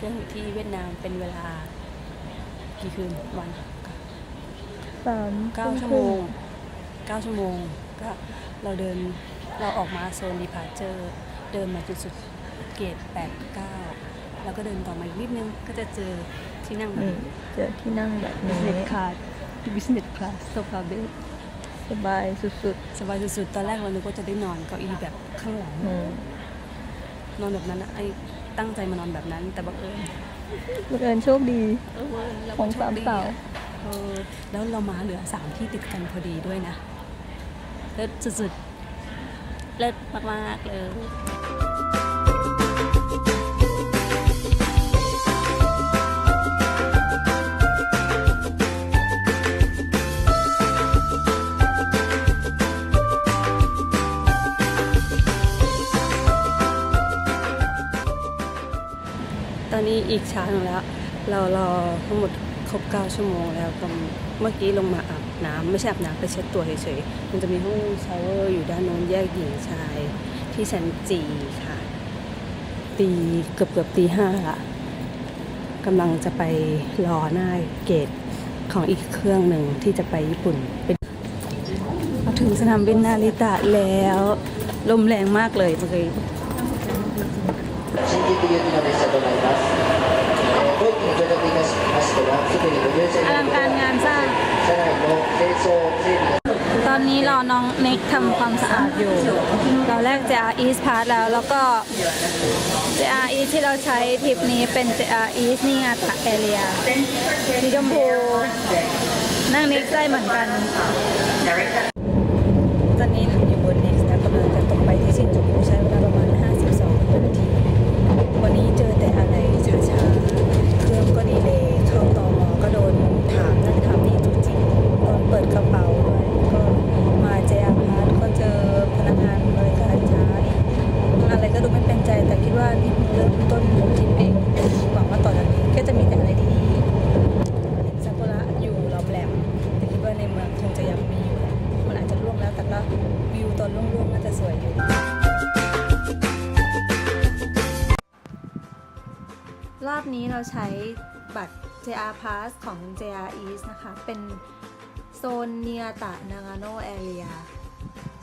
แต่ว่าตอนนี้เปลี่ยนเครื่องอยู่ที่เวียดนามเป็นเวลา กี่คืนวันสามเก้าชั่วโมงเก้าชั่วโมงก็เราเดินเราออกมาโซนดีพาเจอร์เดินมาจุดสุดเกตแปดเก้าแล้วก็เดินต่อมาอีกนิดนึงก็จะเจอที่นั่งแบบนี่เจอที่นั่งแบบนี้บิสเนสคลาสบิสเนสคลาสโซฟาเบดสบายสุดสบายสุดๆ ตอนแรกเรานึกว่าจะได้นอนเก้าอี้แบบข้างหลังๆอืมนอนแบบนั้นนะไอ้ ตั้งใจมานอนแบบนั้น แต่บังเอิญบังเอิญโชคดีเออเราของก็โชคสามดีสาวอะเออแล้วเรามาเหลือสามที่ติดกันพอดีด้วยนะเลิศสุดๆเลิศมากๆเลย อนนี้อีกช้าหนึ่งแล้ว เรารอทั้งหมดครบ 9 ชั่วโมงแล้วก็เมื่อกี้ลงมาอาบน้ำไม่ใช่อาบน้ำไปเช็ดตัวเฉยๆ มันจะมีห้องชาวเวอร์อยู่ด้านโน้นแยกหญิงชายที่ชั้นจีค่ะ ตีเกือบเกือบตีห้าละกำลังจะไปรอหน้าเกตของอีกเครื่องหนึ่งที่จะไปญี่ปุ่นเป็นมาถึงสนามบินนาริตะแล้ว ลมแรงมากเลยเมื่อกี้ อลังการงานสร้างตอนนี้รอน้องเน็กทำความสะอาดอยู่เราแรก JR East Pass แล้ว แล้วก็ JRE ที่เราใช้ทริปนี้เป็น JRE นี่งาตะแอเรียสีชมพูนั่งเน็กได้เหมือนกันตอนนี้ รอบนี้เราใช้บัตร JR Pass ของ JR East นะคะ เป็นโซนเนียตะนางาโนแอเรีย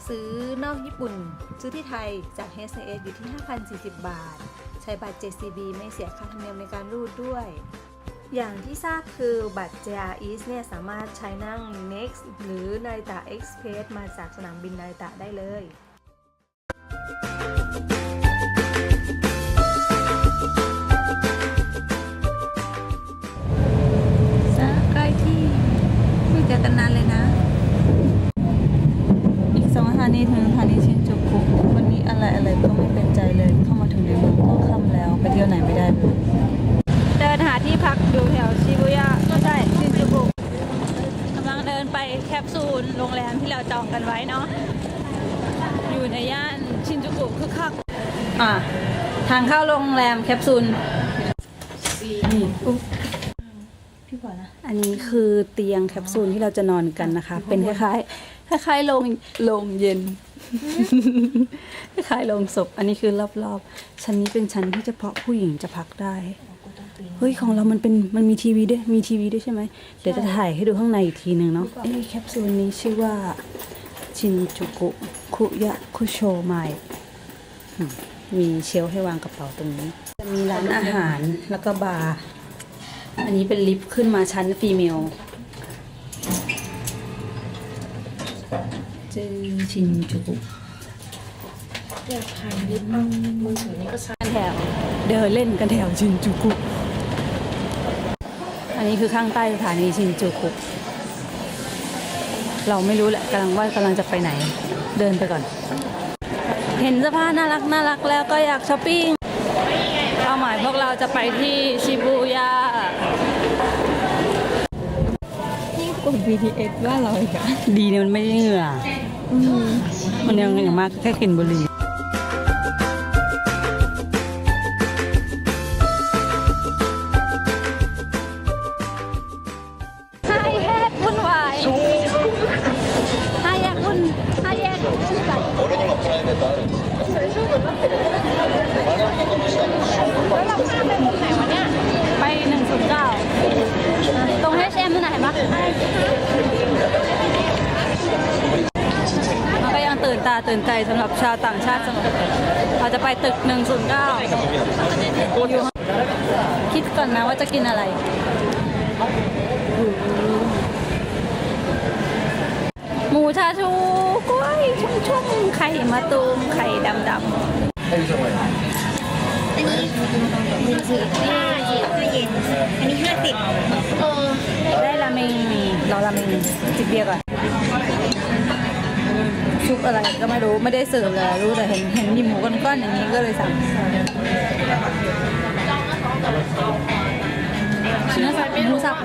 ซื้อนอกญี่ปุ่น ซื้อที่ไทยจาก HSS อยู่ที่ 5,040 บาท ใช้บัตร JCB ไม่เสียค่าธรรมเนียมในการรูดด้วย อย่างที่ทราบคือบัตร JR East เนี่ยสามารถใช้นั่ง Next หรือนาริตะ Express มาจากสนามบินนาริตะได้เลย นหาที่พักอยู่แถวชิบุย่าก็ใช่ชินจูกุกำลังเดินไปแคปซูลโรงแรมที่เราจองกันไว้เนาะอยู่ในย่านชินจูกุคือคักอะทางเข้าโรงแรมแคปซูลนี่อุ๊บพี่ก่อนนะอันนี้คือเตียงแคปซูลที่เราจะนอนกันนะคะ เป็นคล้ายๆคล้ายๆโรงโรงเย็นคล้ายๆโรงศพ อันนี้คือรอบๆชั้นนี้เป็นชั้นที่เฉพาะผู้หญิงจะพักได้ เฮ้ยของเรามันเป็นมันมีทีวีด้วยมีทีวีด้วยใช่ไหมเดี๋ยวจะถ่ายให้ดูข้างในอีกทีหนึ่งเนาะไอ้แคปซูลนี้ชื่อว่าชินจูกุคุยะคุโชไมอืมมีเชลฟ์ให้วางกระเป๋าตรงนี้ จะมีร้านอาหารแล้วก็บาร์อันนี้เป็นลิฟต์ขึ้นมาชั้นฟีเมลจือชินจูกุอยากถ่ายลิฟต์มือถือนี่ก็ชั้นแถวเดินเล่นกันแถวชินจูกุอั นนี้คือข้างใต้สถานีชินจูกุเราไม่รู้แหละกำลังว่ากำลังจะไปไหน เดินไปก่อน เห็นเสื้อผ้าน่ารักน่ารักแล้วก็อยากช้อปปิ้งเป้าหมายพวกเราจะไปที่ชิบูย่ายิ่งกว่า BTS ว่าเราอีกอะดีเนี่ยมันไม่ได้เหงื่ออมันยังอย่างมากแค่กลิ่นบุหรี่ ตื่นใจสำหรับชาวต่างชาติเสมอเราจะไปตึก 109อยู่คิดก่อนนะว่าจะกินอะไร หมูชาชูกล้วยชุ่มๆไข่มะตูมไข่ดำอันนี้ห้าเย็นห้าเย็น อันนี้ห้าสิบได้ราเมงรอราเมงจิบเบียร์ก่อน ซุปอะไรก็ไม่รู้ไม่ได้เสิร์ฟเลยรู้แต่เห็นเห็นมีหมูก้อนๆอย่างนี้ก็เลยสั่งชิ้นละสับหมูสับ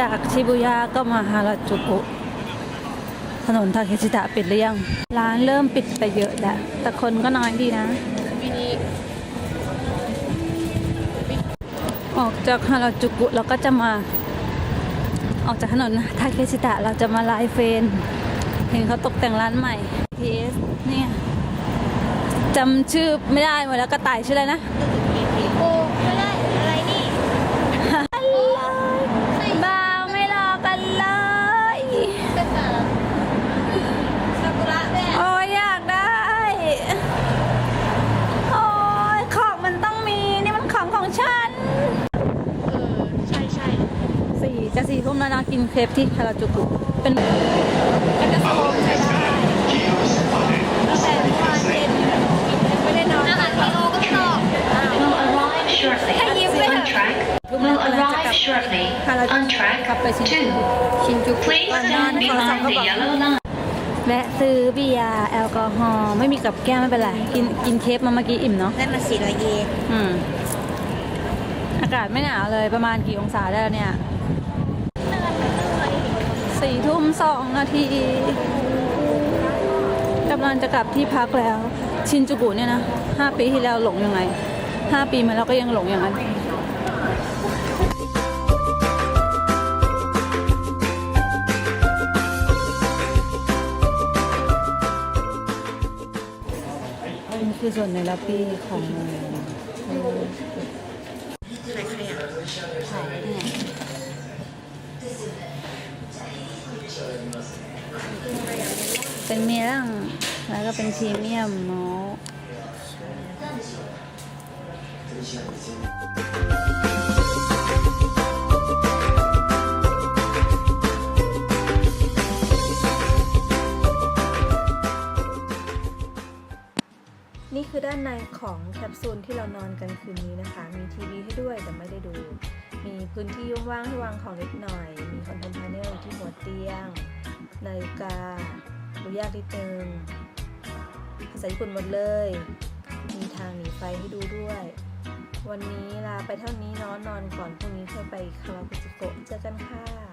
จากชิบุย่าก็มาฮาราจูกุถนนทาเคชิตะปิดหรือยัง ร้านเริ่มปิดไปเยอะแล้วแต่คนก็น้อยดีนะ ออกจากฮาราจูกุเราก็จะมา ออกจากถนนทาเคชิตะเราจะมาไลฟ์เฟน เห็นเขาตกแต่งร้านใหม่ TS เนี่ยจำชื่อไม่ได้หมดแล้วกระต่ายชื่ออะไรนะโอ้ไม่ได้อะไรนี่บ้ นะกินเครปที่คาราจูกุเป็นมันจะโฟมใช้ได้ตั้งแต่เมื่อวานเย็นไม่ได้นอนอาหารทีโอก็ตอบ will arrive shortly. Can you fit On it? track ลูกน้อง will กำลังจะกลับ arrive shortly. คาราจู On กุ track กลับไปชินจู two. ชินจูกุ Please ก่อนหน้า stand นี้เขาสอง behind ก็ the บอก yellow line. แวะซื้อเบียร์แอลกอฮอล์ไม่มีกับแก้มไม่เป็นไร กินกินเคฟมาเมื่อกี้อิ่มเนาะได้มาสี่ร้อยเยนอืมอากาศไม่หนาวเลยประมาณกี่องศาได้แล้วเนี่ย สี่ทุ่มสองนาทีกำลังจะกลับที่พักแล้ว ชินจูกุเนี่ยนะห้าปีที่แล้วหลงยังไงห้าปีมาแล้วก็ยังหลงอย่างนั้นนี่คือส่วนในล็อบบี้ของ เป็นเมียงแล้วก็เป็นพรีเมียมเมาส์นี่คือด้านในของแคปซูลที่เรานอนกันคืนนี้นะคะ มีทีวีให้ด้วยแต่ไม่ได้ดู มีพื้นที่ว่างๆให้วางของเล็กหน่อย มีคอนโทรลพาเนลที่หัวเตียงนาฬิกา ดูยากนิดนึงภาษาญี่ปุ่นหมดเลย มีทางหนีไฟให้ดูด้วย วันนี้ลาไปเท่านี้นอนนอนก่อนพรุ่งนี้ค่อยไปคาราบุจิโกะเจอกันค่ะ